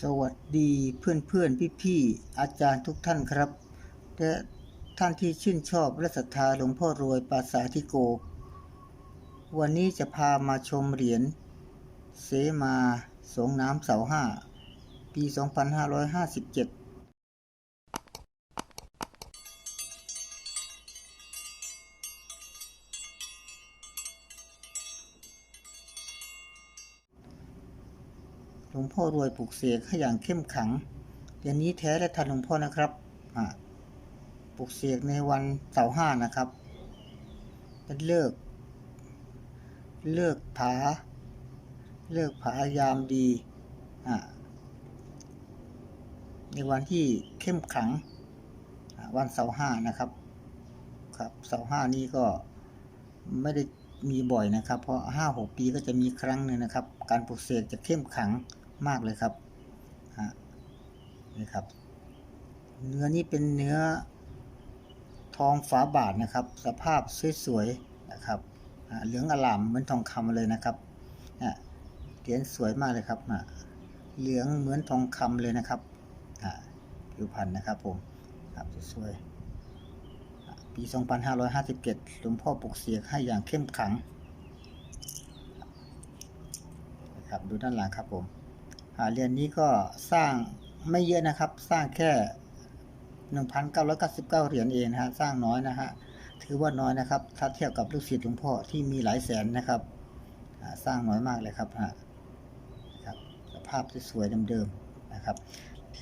สวัสดีเพื่อนเพื่อนพี่พี่ๆอาจารย์ทุกท่านครับและท่านที่ชื่นชอบและศรัทธาหลวงพ่อรวยปราสาธิโก วันนี้จะพามาชมเหรียญเสมาสงน้ำเสาห้าปี 2557 งพ่อรวยปลุกเสกให้อย่างเข้มขังเดี๋ยวนี้แท้และทันหลวงพ่อนะครับปลุกเสกในวันเสาร์ห้านะครับ เป็นเลิก เลิกผา เลิกผายามดี ในวันที่เข้มขัง วันเสาร์ห้านะครับ ครับเสาร์ห้านี้ก็ไม่ได้มีบ่อยนะครับ เพราะห้าหกปีก็จะมีครั้งหนึ่งนะครับ การปลุกเสกจะเข้มขัง มากเลยครับฮะนี่ครับ เนื้อนี้เป็นเนื้อทองฝาบาทนะครับ สภาพสวยๆนะครับเหลืองอลามเหมือนทองคำเลยนะครับอะเหรียญสวยมากเลยครับอะเหลืองเหมือนทองคำเลยนะครับอะผิวพรรณนะครับผมครับสวยๆอะปี 2557หลวงพ่อปลุกเสกให้อย่างเข้มขังนะครับดูด้านหลังครับผม อ่าเรียนนี้ก็สร้างไม่เยอะนะครับ สร้างแค่ 1,999 เหรียญเองนะฮะสร้างน้อยนะฮะถือว่าน้อยนะครับถ้าเทียบกับลูกศิษย์หลวงพ่อที่มีหลายแสนนะครับสร้างน้อยมากเลยครับฮะครับสภาพที่สวยเดิมๆนะครับ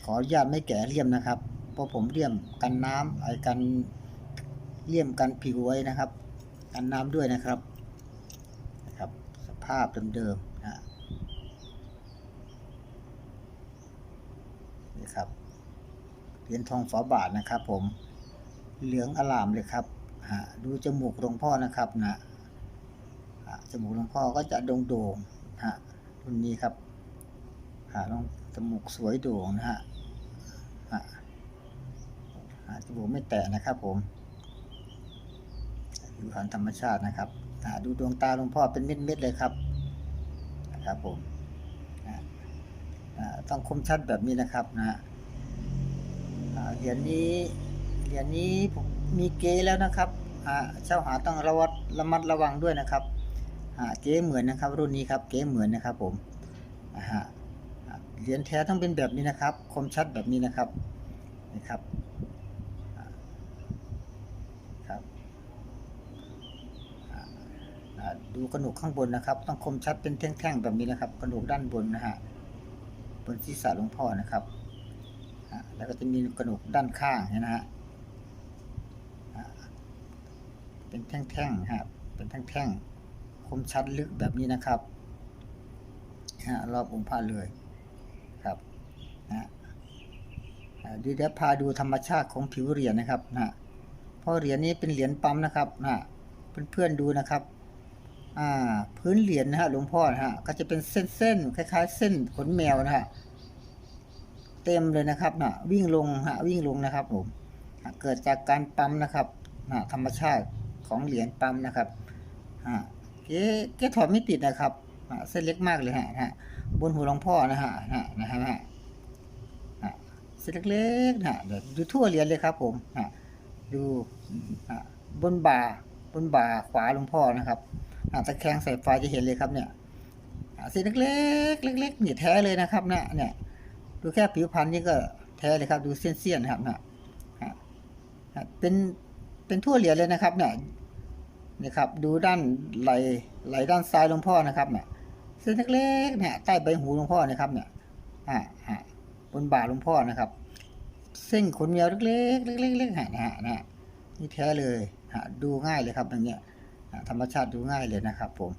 ขออนุญาตไม่แกะเลี่ยมนะครับ เพราะผมเลี่ยมกันน้ำไอ้กันเลี่ยมกันผิวไว้นะครับ กันน้ำด้วยนะครับนะครับ สภาพเดิมๆนะ นี่ ครับเหรียญทองฝาบาทนะครับ ผมเหลืองอลามเลยครับฮะดูจมูกหลวงพ่อนะครับนะฮะจมูกหลวงพ่อก็จะโด่งๆฮะรุ่นนี้ครับฮะลองจมูกสวยโด่งนะฮะฮะฮะจมูกไม่แตะนะครับ ผมผิวพรรณธรรมชาตินะครับฮะดูดวงตาหลวงพ่อเป็นเม็ดๆเลยครับนะครับผม ต้องคมชัดแบบนี้นะครับนะฮะเหรียญนี้เหรียญนี้ผมมีเก๊แล้วนะครับเจ้าหาต้องระวัดระมัดระวังด้วยนะครับเก๊เหมือนนะครับรุ่นนี้ครับเก๊เหมือนนะครับผมอ่าฮะเหรียญแท้ต้องเป็นแบบนี้นะครับ คมชัดแบบนี้นะครับนี่ครับครับดูกระหนกข้างบนนะครับ ต้องคมชัดเป็นแท่งๆแบบนี้นะครับ กระหนกด้านบนนะฮะ บนศีรษะหลวงพ่อนะครับ แล้วก็จะมีกระหนกด้านข้างเห็นะฮะเป็นแท่งๆครับเป็นแท่งๆคมชัดลึกแบบนี้นะครับฮะรอบองค์พระเลยครับนะอะเดียวพาดูธรรมชาติของผิวเหรียญนะครับนะเพราะเหรียญนี้เป็นเหรียญปั๊มนะครับนะเพื่อนๆดูนะครับ พื้นเหรียญนะฮะหลวงพ่อนะฮะก็จะเป็นเส้นๆคล้ายๆ เส้นขนแมวนะฮะเต็มเลยนะครับนะวิ่งลงฮะวิ่งลงนะครับผมเกิดจากการปั๊มนะครับนะธรรมชาติของเหรียญปั๊มนะครับอ่าเก๊เก๊ถอดไม่ติดนะครับเส้นเล็กมากเลยฮะนะฮะบนหัวหลวงพ่อนะฮะนะนะฮะฮะเส้นเล็กๆนะเดี๋ยวดูทั่วเหรียญเลยครับผมอะดูบนบ่าบนบ่าขวาหลวงพ่อนะครับ ตะแคงใส่ไฟจะเห็นเลยครับเนี่ยสีเล็กๆเล็กๆนี่แท้เลยนะครับเนี่ยเนี่ยดูแค่ผิวพรรณนี่ก็แท้เลยครับ ดูเส้นๆครับนะฮะเป็นเป็นทั่วเหรียญเลยนะครับเนี่ยนี่ครับดูด้านไหลไหลด้านซ้ายหลวงพ่อนะครับเนี่ยเส้นเล็กๆเนี่ยใต้ใบหูหลวงพ่อนะครับเนี่ยอ่าฮะบนบ่าหลวงพ่อนะครับ เส้นขนแมวเล็กๆเล็กๆเล็กๆฮะนะฮะนะฮะนี่แท้เลยฮะดูง่ายเลยครับอย่างเงี้ย ธรรมชาติดูง่ายเลยนะครับ ผม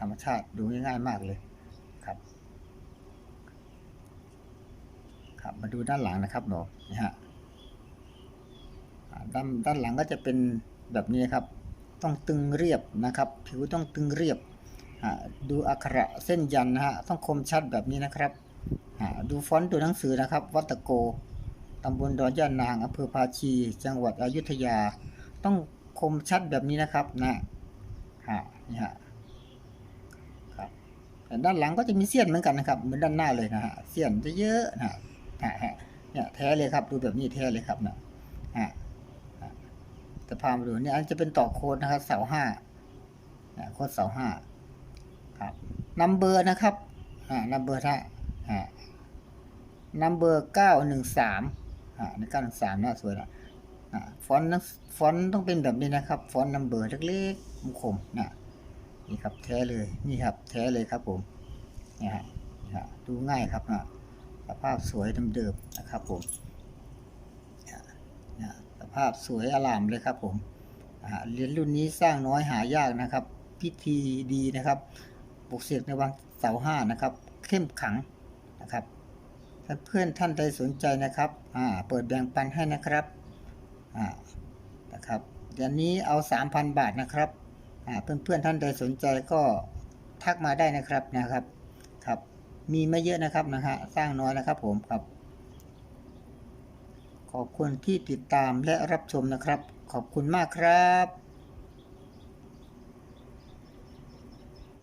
ธรรมชาติดูง่ายๆมากเลยครับครับมาดูด้านหลังนะครับหนูนี่ฮะด้านด้านหลังก็จะเป็นแบบนี้ครับ ต้องตึงเรียบนะครับ ผิวต้องตึงเรียบดูอักขระเส้นยันนะฮะต้องคมชัดแบบนี้นะครับดูฟอนต์ตัวหนังสือนะครับ วัตโกตำบลดอนย่านนางอำเภอภาชี จังหวัดอยุธยา ต้อง คมชัดแบบนี้นะครับนะฮะนี่ฮะครับแต่ด้านหลังก็จะมีเสี้ยนเหมือนกันนะครับ เหมือนด้านหน้าเลยนะฮะเสี้ยนจะเยอะนะฮะเนี่ยแท้เลยครับ ดูแบบนี้แท้เลยครับนะฮะจะพามาดูเนี่ยอันจะเป็นต่อโคดนะครับ เสาห้าโคดเสาห้าครับนัมเบอร์นะครับอ่านัมเบอร์ท่าอ่านัมเบอร์เก้าหนึ่งสามอ่าในเก้าหนึ่งสามน่าสวยนะ ฟอนต์ฟอนต์ต้องเป็นแบบนี้นะครับ ฟอนต์นัมเบอร์เล็กๆคมๆนะนี่ครับแท้เลยนี่ครับแท้เลยครับผมนี่ยฮะฮะดูง่ายครับนะสภาพสวยเดิมๆนะครับผมนี่ยเนี่ยสภาพสวยอลามเลยครับผมเหรียญรุ่นนี้สร้างน้อยหายากนะครับ พิธีดีนะครับปลุกเสกในวันเสาร์ห้านะครับ เข้มขังนะครับถ้าเพื่อนท่านใดสนใจนะครับเปิดแบ่งปันให้นะครับ นะครับเดี๋ยวนี้เอา 3,000 บาทนะครับอ่าเพื่อนๆท่านใดสนใจก็ทักมาได้นะครับนะครับครับ มีไม่เยอะนะครับนะฮะสร้างน้อยนะครับผมครับ ขอบคุณที่ติดตามและรับชมนะครับ ขอบคุณมากครับ